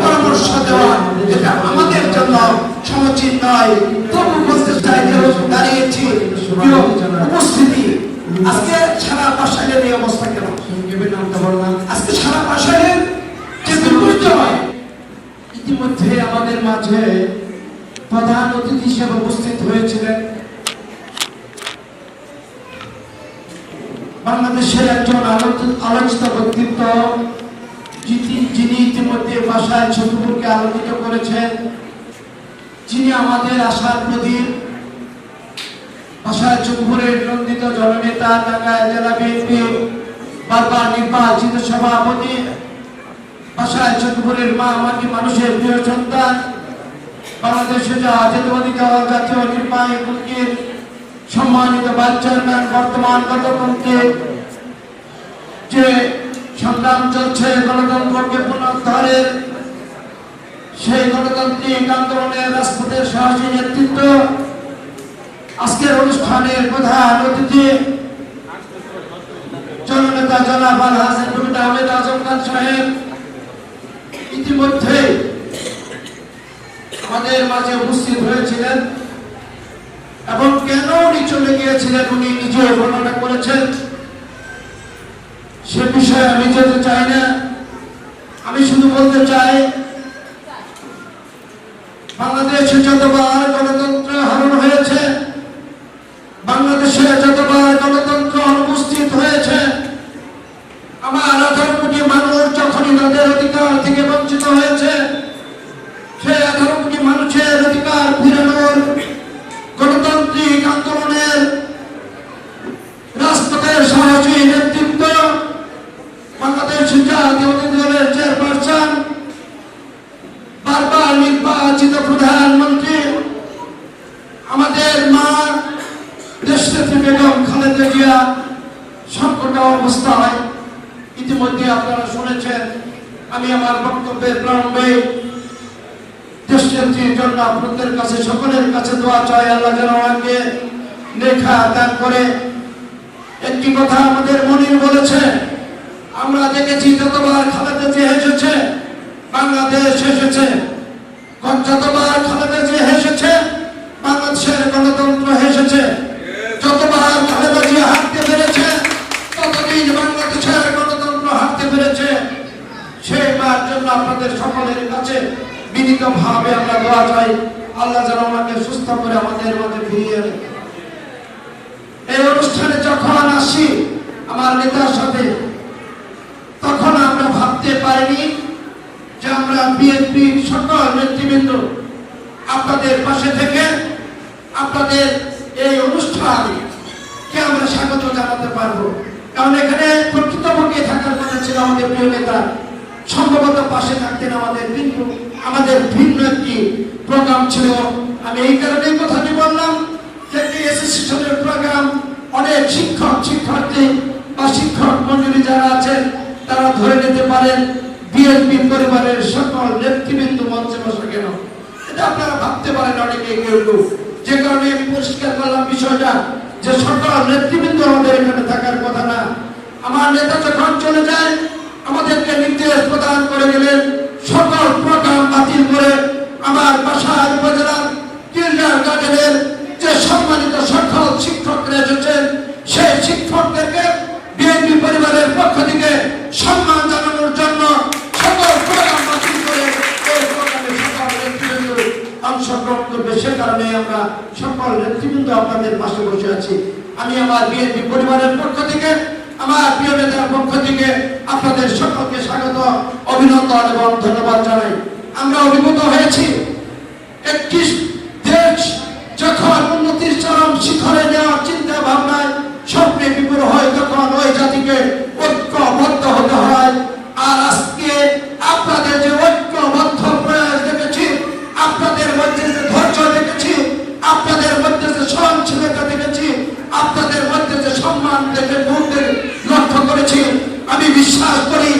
পরামর্শ দেওয়া এটা আমাদের জন্য সমীচীন নয়। তবু বলতে চাই দাঁড়িয়েছি। উপস্থিতি আজকে সারা বাসায়ের এই অবস্থা কেন আজকে সারা বাসায়ের যে দুর্বিষয় ইতিমধ্যে আমাদের মাঝে প্রধান অতিথি হিসেবে উপস্থিত হয়েছিলেন। বাংলাদেশের একজন আলোচিত ব্যক্তিত্ব ভাষায় ছবিপুরকে আলোকিত করেছেন, যিনি আমাদের আশার প্রদীপ। ভাষায় চুপুরের নন্দিত জননেতা টাঙ্গাইল জেলা বিএনপি বারবার নির্বাচিত সভাপতি। ভাষায় চুপুরের মা আমাকে মানুষের প্রিয় সন্তান। বাংলাদেশে জাতীয়বাদী দল জাতীয় নির্বাহী সম্মানিত ভাইস চেয়ারম্যান বর্তমান গতকালকে যে সংগ্রাম চলছে গণতন্ত্রকে পুনরুদ্ধারের সেই গণতান্ত্রিক আন্দোলনের রাজপথের সাহসী নেতৃত্ব। আজকের অনুষ্ঠানের প্রধান অতিথি জননেতা জনাব হাসান আহমেদ আজম খান সাহেব। ইতিমধ্যে আমাদের মাঝে উপস্থিত হয়েছিলেন। এবং কেন উনি চলে গিয়েছিলেন, উনি নিজে বর্ণনা করেছেন। সে বিষয়ে আমি যেতে চাই না। আমি শুধু বলতে চাই, বাংলাদেশে যতবার গণতন্ত্র হরণ হয়েছে, বাংলাদেশে যতবার গণতন্ত্র অনুপস্থিত হয়েছে, আমার আঠারো কোটি মানুষ যখনই তাদের অধিকার থেকে বঞ্চিত হয়েছে, সেই আঠারো কোটি মানুষের অধিকার ফিরানোর গণতান্ত্রিক আন্দোলনের রাজপথের সাহসী নেতৃত্ব বাংলাদেশ জাতীয় দলের চেয়ারপারসন বারবার নির্বাচিত প্রধানমন্ত্রী, আমাদের মা দেশনেত্রী বেগম খালেদা জিয়া সংকট অবস্থায় ইতিমধ্যে আপনারা শুনেছেন, আমি আমার বক্তব্যের প্রারম্ভে দেশনেত্রীর জন্য আপনাদের কাছে সকলের কাছে দোয়া চাই, আল্লাহ যেন আমাকে লেখা দান করে। একটি কথা আমাদের মনির বলেছে, আমরা দেখেছি যতবার খালেদা জিয়া এসেছে, বাংলাদেশ এসেছে। যতবার খালেদা জিয়া এসেছে বাংলাদেশের এসেছে যতবার খালেদা জিয়া হাঁটতে পেরেছে, ততদিন বাংলাদেশের গণতন্ত্র হাঁটতে পেরেছে। সেইবার জন্য আপনাদের সকলের কাছে বিনীত ভাবে আমরা দোয়া চাই। আল্লাহ যেন আমাকে সুস্থ করে আমাদের মাঝে ফিরিয়ে এই অনুষ্ঠানে যখন আসি আমার নেতার সাথে, তখন আমরা ভাবতে পারিনি যে আমরা বিএনপি সকল নেতৃবৃন্দ আপনাদের পাশে থেকে আপনাদের এই অনুষ্ঠানে কে আমরা স্বাগত জানাতে পারব? কারণ এখানে প্রকৃতপক্ষে থাকার কথা ছিল আমাদের প্রিয় নেতা, সম্ভবত পাশে থাকতেন আমাদের ভিন্ন আমাদের ভিন্ন একটি প্রোগ্রাম ছিল। আমি এই কারণে কথাটি বললাম যে অ্যাসোসিয়েশনের প্রোগ্রাম অনেক শিক্ষক, শিক্ষার্থী বা শিক্ষক মন্ডলী যারা আছেন, তারা ধরে নিতে পারেন বিএনপি পরিবারের সকল নেতৃবৃন্দ মঞ্চে বসে কেন? এটা আপনারা ভাবতে পারেন অনেকে কেউ কেউ। যে কারণে আমি পরিষ্কার করলাম বিষয়টা, যে সকল নেতৃবৃন্দ আমাদের এখানে থাকার কথা না। আমার নেতা যখন চলে যায়, আমাদেরকে নির্দেশ প্রদান করে গেলেন, সকল প্রোগ্রাম বাতিল করে আমার বাসার উপজেলার কিল্ডার যে সম্মানিত সকল শিক্ষকরা এসেছেন সেই শিক্ষকদেরকে বিএনপি পরিবারের পক্ষ থেকে সম্মান জানানোর জন্য সকল প্রোগ্রাম বাতিল করে এই প্রোগ্রামে সকল নেতৃবৃন্দ অংশগ্রহণ করবে কারণে আমরা সকল নেতৃবৃন্দ আপনাদের পাশে বসে আছি। আমি আমার বিএনপি পরিবারের পক্ষ থেকে, আমার প্রিয় নেতার পক্ষ থেকে আপনাদের সকলকে স্বাগত, অভিনন্দন এবং ধন্যবাদ জানাই। আমরা অভিভূত হয়েছি একটি মুসলমানদের মুখদের লক্ষ্য করেছি। আমি বিশ্বাস করি